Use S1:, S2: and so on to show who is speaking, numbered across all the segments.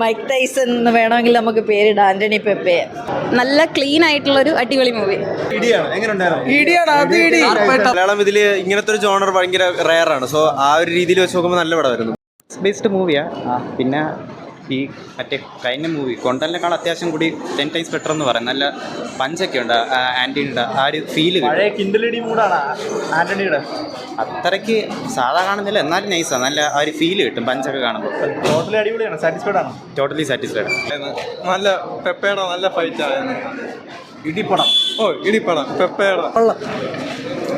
S1: Mike Tyson എന്ന് വേണമെങ്കിൽ നമുക്ക് പേരിടാം. ആന്റണി പെപ്പെ.
S2: നല്ല ക്ലീൻ ആയിട്ടുള്ള ഒരു അടിപൊളി മൂവി
S3: മലയാളം ഇതിൽ ഇങ്ങനത്തെ ഒരു ജോണർ ഭയങ്കര റയറാണ് ആണ്. സോ ആ ഒരു രീതിയിൽ വെച്ച് നോക്കുമ്പോൾ നല്ല പടമായിരുന്നു.
S4: ബേസ്ഡ് മൂവിയാ പിന്നെ ഈ മറ്റേ കഴിഞ്ഞ മൂവി കൊണ്ടലിനേക്കാൾ അത്യാവശ്യം കൂടി ടെൻ ടൈംസ് ബെറ്റർ എന്ന് പറയാം. നല്ല പഞ്ചൊക്കെ ഉണ്ട് ആന്റണിയുടെ ആ ഒരു
S3: ഫീൽ ആന്റണിയുടെ.
S4: അത്രയ്ക്ക് സാധാ കാണുന്നില്ല എന്നാലും നൈസാണ് നല്ല ആ ഒരു ഫീൽ കിട്ടും പഞ്ചൊക്കെ കാണുമ്പോൾ.
S3: ടോട്ടലി അടിപൊളിയാണ് സാറ്റിസ്ഫൈഡ് ആണ്.
S4: ടോട്ടലി സാറ്റിസ്ഫൈഡ്
S5: നല്ല പെപ്പയുടെ നല്ല ഫൈറ്റ് ആയിരുന്നു
S3: ഇടിപ്പടം.
S5: ഓ ഇടിപ്പടം പെപ്പയുടെ.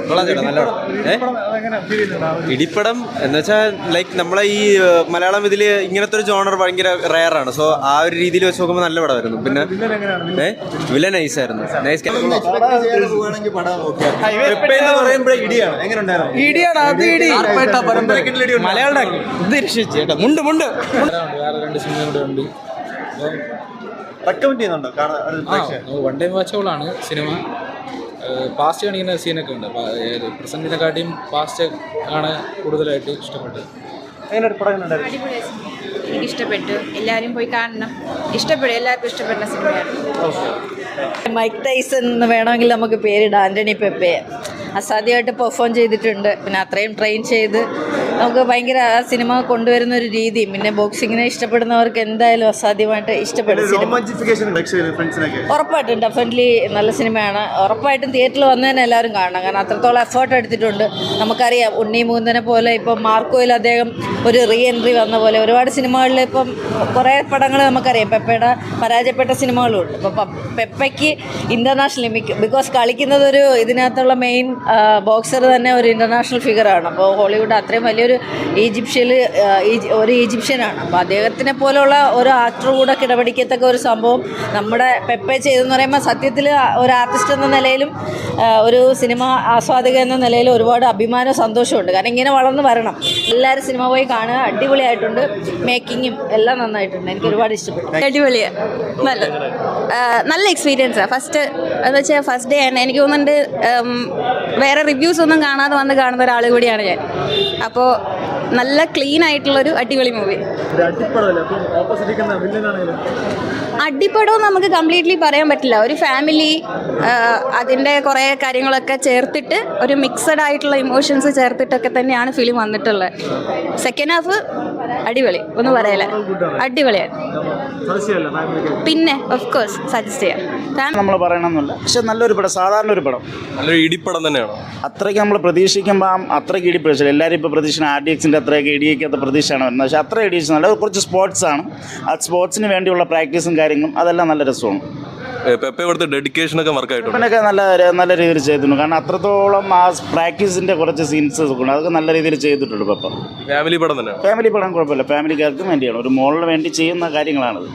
S3: കൊള്ളാം ചേട്ടാ നല്ല ഇടിപ്പടം എന്ന് വെച്ചാൽ ലൈക്ക് നമ്മളെ ഈ മലയാളം ഇതിൽ ഇങ്ങനത്തെ ഒരു ജോണർ ഭയങ്കര റയർ ആണ്. സോ ആ ഒരു രീതിയിൽ വെച്ച് നോക്കുമ്പോൾ നല്ല പടമായിരുന്നു. പിന്നെ വില നൈസ് ആയിരുന്നു. നൈസ് ഇടിയാണ്. എങ്ങനെ ഉണ്ടായിരുന്നു?
S6: ഇടിയാണ് അത് ഇടി
S3: മലയാളം
S4: മുണ്ട് മുണ്ട്.
S7: രണ്ട് സിനിമ കൂടെ ഉണ്ട്.
S3: റെക്കമെൻഡ് ചെയ്യുന്നുണ്ടോ കാണാൻ ഒരു പ്രേക്ഷകൻ?
S7: വൺ ടൈം വാച്ചബിളാണ് സിനിമ പാസ്റ്റ് കാണിക്കുന്ന സീനൊക്കെ ഉണ്ട്. പ്രസന്റിനെക്കാട്ടിയും പാസ്റ്റ് ആണ് കൂടുതലായിട്ട് ഇഷ്ടപ്പെട്ടത്.
S3: പടം എങ്ങനെ ഉണ്ടായിരുന്നു
S2: എനിക്ക് ഇഷ്ടപ്പെട്ടു എല്ലാവരും പോയി കാണണം. ഇഷ്ടപ്പെടും എല്ലാവർക്കും ഇഷ്ടപ്പെടുന്ന സിനിമയാണ്.
S1: മൈക്ക് ടൈസൺ എന്ന് വേണമെങ്കിൽ നമുക്ക് പേരിടാം. ആന്റണി പെപ്പെ. അസാധ്യമായിട്ട് പെർഫോം ചെയ്തിട്ടുണ്ട്. പിന്നെ അത്രയും ട്രെയിൻ ചെയ്ത് നമുക്ക് ഭയങ്കര ആ സിനിമ കൊണ്ടുവരുന്ന ഒരു രീതി. പിന്നെ ബോക്സിങ്ങിനെ ഇഷ്ടപ്പെടുന്നവർക്ക് എന്തായാലും അസാധ്യമായിട്ട് ഇഷ്ടപ്പെടും ഉറപ്പായിട്ടും ഡെഫിനറ്റ്ലി നല്ല സിനിമയാണ്. ഉറപ്പായിട്ടും തിയേറ്ററിൽ വന്നു തന്നെ എല്ലാവരും കാണണം. കാരണം അത്രത്തോളം എഫേർട്ട് എടുത്തിട്ടുണ്ട്. നമുക്കറിയാം ഉണ്ണി മൂന്നനെ പോലെ ഇപ്പം മാർക്കോയിൽ അദ്ദേഹം ഒരു റീ എൻട്രി വന്ന പോലെ ഒരുപാട് സിനിമകളിൽ ഇപ്പം കുറേ പടങ്ങൾ നമുക്കറിയാം. പെപ്പയുടെ പരാജയപ്പെട്ട സിനിമകളുണ്ട്. ഇപ്പം പെപ്പയ്ക്ക് ഇന്റർനാഷണൽ ബിക്കോസ് കളിക്കുന്നത് ഒരു ഇതിനകത്തുള്ള മെയിൻ ബോക്സർ തന്നെ ഒരു ഇന്റർനാഷണൽ ഫിഗറാണ് അപ്പോൾ ഹോളിവുഡ് അത്രയും വലിയൊരു ഈജിപ്ഷ്യൽ ഒരു ഈജിപ്ഷ്യനാണ്. അപ്പോൾ അദ്ദേഹത്തിനെ പോലുള്ള ഒരു ആക്ടർ കൂടെ കിടപിടിക്കത്തക്ക ഒരു സംഭവം നമ്മുടെ പെപ്പെ ചെയ്തെന്ന് പറയുമ്പോൾ സത്യത്തിൽ ഒരു ആർട്ടിസ്റ്റ് എന്ന നിലയിലും ഒരു സിനിമ ആസ്വാദക എന്ന നിലയിലും ഒരുപാട് അഭിമാനവും സന്തോഷമുണ്ട് കാരണം ഇങ്ങനെ വളർന്നു വരണം. എല്ലാവരും സിനിമ പോയി കാണുക. അടിപൊളിയായിട്ടുണ്ട്. മേക്കിങ്ങും എല്ലാം നന്നായിട്ടുണ്ട്. എനിക്ക് ഒരുപാട് ഇഷ്ടപ്പെട്ടു.
S2: അടിപൊളിയാണ് നല്ല നല്ല എക്സ്പീരിയൻസാണ് ഫസ്റ്റ് എന്ന് വെച്ചാൽ ഫസ്റ്റ് ഡേ ആണ്. എനിക്ക് തോന്നുന്നുണ്ട് വേറെ റിവ്യൂസ് ഒന്നും കാണാതെ വന്ന് കാണുന്ന ഒരാൾ കൂടിയാണ് ഞാൻ. അപ്പോൾ നല്ല ക്ലീൻ ആയിട്ടുള്ള ഒരു അടിപൊളി മൂവി അടിപ്പടവും നമുക്ക് കംപ്ലീറ്റ്ലി പറയാൻ പറ്റില്ല. ഒരു ഫാമിലി അതിന്റെ കുറേ കാര്യങ്ങളൊക്കെ ചേർത്തിട്ട് ഒരു മിക്സഡ് ആയിട്ടുള്ള ഇമോഷൻസ് ചേർത്തിട്ടൊക്കെ തന്നെയാണ് ഫിലിം വന്നിട്ടുള്ളത്. സെക്കൻഡ് ഹാഫ് അടിപൊളി. ഒന്നും പറയല അടിപൊളിയാണ്. പിന്നെ ഓഫ് കോഴ്സ് സജസ്റ്റ് ചെയ്യാം.
S8: നമ്മൾ പറയണമെന്നില്ല പക്ഷെ നല്ലൊരു പടം സാധാരണ ഒരു പടം.
S5: നല്ലൊരു ഇടിപ്പടം തന്നെയാണ്?
S8: അത്രയ്ക്ക് നമ്മൾ പ്രതീക്ഷിക്കുമ്പോൾ അത്രയ്ക്ക് ഇടി പ്രതീക്ഷ എല്ലാവരും ഇപ്പോൾ പ്രതീക്ഷിക്കുന്ന ആർ ഡി എക്സിന്റെ അത്രയൊക്കെ ഇടിയൊക്കെ പ്രതീക്ഷയാണ് വരുന്നത്. പക്ഷേ അത്ര ഇടിച്ച് നല്ല കുറച്ച് സ്പോർട്സ് ആണ്. ആ സ്പോർട്സിന് വേണ്ടിയുള്ള പ്രാക്ടീസും കാര്യങ്ങളും അതെല്ലാം നല്ല രസമാണ്.
S5: പെപ്പ കൊടുത്ത ഡെഡിക്കേഷൻ ഒക്കെ വർക്ക് ആയിട്ടുണ്ട്?
S8: നല്ല നല്ല രീതിയിൽ ചെയ്തിട്ടുണ്ട്. കാരണം അത്രത്തോളം ആ പ്രാക്ടീസിന്റെ കുറച്ച് സീൻസ് ഉണ്ട്. അതൊക്കെ നല്ല രീതിയിൽ ചെയ്തിട്ടുണ്ട് പെപ്പ.
S5: ഫാമിലി പടം തന്നെ
S8: ഫാമിലി പടം കുഴപ്പമില്ല. ഫാമിലിക്കാർക്കും വേണ്ടിയാണ്. ഒരു മോളിന് വേണ്ടി ചെയ്യുന്ന കാര്യങ്ങളാണത്.